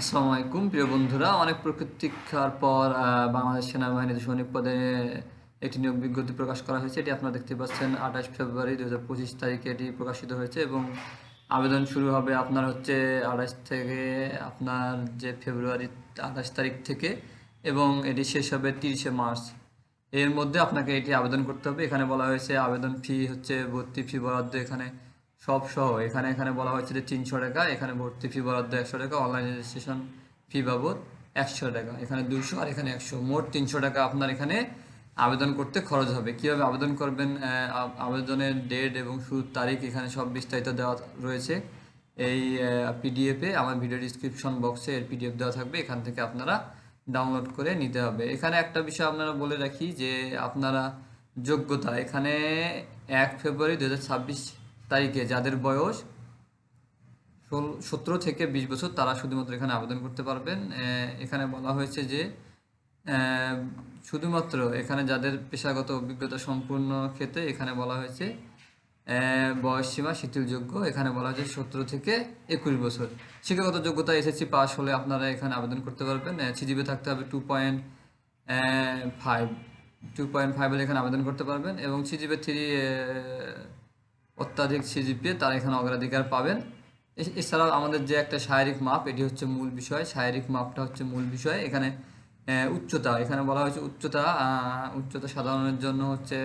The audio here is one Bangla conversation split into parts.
আসসালামু আলাইকুম, প্রিয় বন্ধুরা। অনেক প্রতীক্ষার পর বাংলাদেশ সেনাবাহিনীতে সৈনিক পদে একটি নিয়োগ বিজ্ঞপ্তি প্রকাশ করা হয়েছে। এটি আপনারা দেখতে পাচ্ছেন, আঠাশ ফেব্রুয়ারি দু হাজার পঁচিশ তারিখে এটি প্রকাশিত হয়েছে এবং আবেদন শুরু হবে আপনার হচ্ছে আঠাশ থেকে আপনার যে ফেব্রুয়ারি আঠাশ তারিখ থেকে এবং এটি শেষ হবে তিরিশে মার্চ। এর মধ্যে আপনাকে এটি আবেদন করতে হবে। এখানে বলা হয়েছে আবেদন ফি হচ্ছে ভর্তি ফি বরাদ্দ এখানে সব সহ। এখানে এখানে বলা হয়েছে যে তিনশো টাকা, এখানে ভর্তি ফি বরাদ্দ একশো টাকা অনলাইন রেজিস্ট্রেশন ফি বাবদ একশো টাকা। এখানে দুশো আর এখানে একশো। মোট তিনশো টাকা আপনার এখানে আবেদন করতে খরচ হবে। কীভাবে আবেদন করবেন আবেদনের ডেট এবং শুরুর তারিখ এখানে সব বিস্তারিত দেওয়া রয়েছে। এই পিডিএফে আমার ভিডিও ডিসক্রিপশন বক্সে এর পিডিএফ দেওয়া থাকবে। এখান থেকে আপনারা ডাউনলোড করে নিতে হবে। এখানে একটা বিষয় আপনারা বলে রাখি যে আপনারা যোগ্যতা এখানে এক ফেব্রুয়ারি দু হাজার ছাব্বিশ তারিখে যাদের বয়স সতেরো থেকে বিশ বছর, তারা শুধুমাত্র এখানে আবেদন করতে পারবেন। এখানে বলা হয়েছে যে শুধুমাত্র এখানে যাদের পেশাগত অভিজ্ঞতা সম্পূর্ণ ক্ষেত্রে এখানে বলা হয়েছে বয়স সীমা, শিথিলযোগ্য। এখানে বলা হয়েছে সতেরো থেকে একুশ বছর। শিক্ষাগত যোগ্যতা এসএসসি পাস হলে আপনারা এখানে আবেদন করতে পারবেন। সিজিপি থাকতে হবে two point five two point five এখানে আবেদন করতে পারবেন এবং সিজিপি থ্রি অত্যাধিক সিজিপি তারা এখানে অগ্রাধিকার পাবেন। এছাড়াও আমাদের যে একটা শারীরিক মাপ, এটি হচ্ছে মূল বিষয়। শারীরিক মাপটা হচ্ছে মূল বিষয়। এখানে উচ্চতা, এখানে বলা হয়েছে উচ্চতা উচ্চতা সাধারণের জন্য হচ্ছে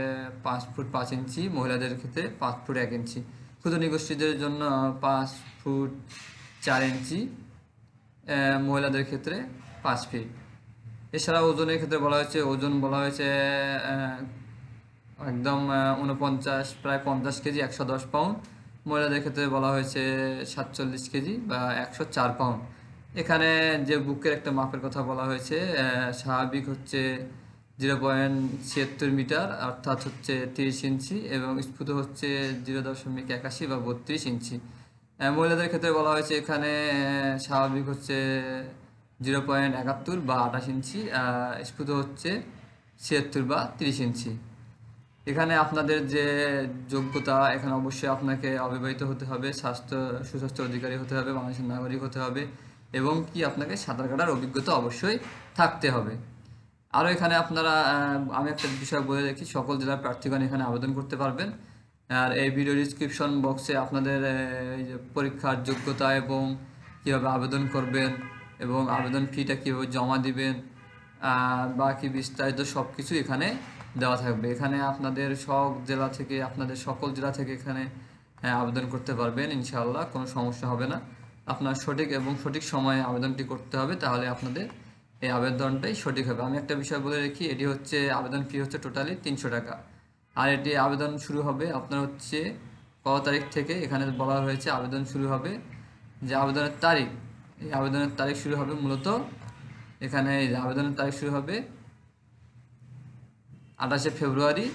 পাঁচ ফুট পাঁচ ইঞ্চি, মহিলাদের ক্ষেত্রে পাঁচ ফুট এক ইঞ্চি। ক্ষুদ্র নিগোষ্ঠীদের জন্য পাঁচ ফুট চার ইঞ্চি মহিলাদের ক্ষেত্রে পাঁচ ফিট। এছাড়া ওজনের ক্ষেত্রে বলা হয়েছে, ওজন বলা হয়েছে একদম উনপঞ্চাশ প্রায় পঞ্চাশ কেজি, একশো দশ পাউন্ড মহিলাদের ক্ষেত্রে বলা হয়েছে সাতচল্লিশ কেজি বা একশো চার পাউন্ড এখানে যে বুকের একটা মাপের কথা বলা হয়েছে স্বাভাবিক হচ্ছে জিরো পয়েন্ট ছিয়াত্তর মিটার, অর্থাৎ হচ্ছে তিরিশ ইঞ্চি এবং স্ফুট হচ্ছে জিরো দশমিক একাশি বা বত্রিশ ইঞ্চি। মহিলাদের ক্ষেত্রে বলা হয়েছে এখানে স্বাভাবিক হচ্ছে জিরো পয়েন্ট একাত্তর বা আঠাশ ইঞ্চি স্ফুট হচ্ছে ছিয়াত্তর বা তিরিশ ইঞ্চি। এখানে আপনাদের যে যোগ্যতা, এখানে অবশ্যই আপনাকে অবিবাহিত হতে হবে, স্বাস্থ্য, সুস্বাস্থ্য অধিকারী হতে হবে, বাংলাদেশের নাগরিক হতে হবে এবং কি আপনাকে সাঁতার কাটার অভিজ্ঞতা অবশ্যই থাকতে হবে। আরও এখানে আপনারা আমি একটা বিষয় বলে রাখি, সকল জেলার প্রার্থীগণ এখানে আবেদন করতে পারবেন। আর এই ভিডিও ডিসক্রিপশন বক্সে আপনাদের পরীক্ষার যোগ্যতা এবং কীভাবে আবেদন করবেন এবং আবেদন ফিটা কীভাবে জমা দিবেন বাকি বিস্তারিত সব কিছু এখানে দেওয়া থাকবে। এখানে আপনাদের সব জেলা থেকে আপনাদের সকল জেলা থেকে এখানে আহ, আবেদন করতে পারবেন ইনশাআল্লাহ কোনো সমস্যা হবে না। আপনার সঠিক এবং সঠিক সময়ে আবেদনটি করতে হবে তাহলে আপনাদের এই আবেদনটাই সঠিক হবে। আমি একটা বিষয় বলে রাখি এটি হচ্ছে আবেদন ফি হচ্ছে টোটালি তিনশো টাকা। আর এটি আবেদন শুরু হবে আপনার হচ্ছে ক তারিখ থেকে? এখানে বলা হয়েছে আবেদন শুরু হবে যে আবেদনের তারিখ। এই আবেদনের তারিখ শুরু হবে মূলত এখানে আবেদনের তারিখ শুরু হবে আঠাশে ফেব্রুয়ারি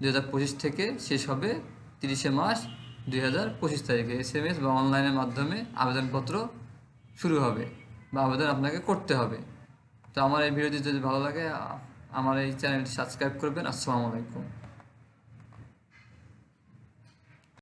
দু হাজার পঁচিশ থেকে শেষ হবে তিরিশে মার্চ দুই হাজার পঁচিশ তারিখে এস এম এস বা অনলাইনের মাধ্যমে আবেদনপত্র শুরু হবে বা আবেদন আপনাকে করতে হবে। তো আমার এই ভিডিওটি যদি ভালো লাগে আমার এই চ্যানেলটি সাবস্ক্রাইব করবেন। আসসালামু আলাইকুম।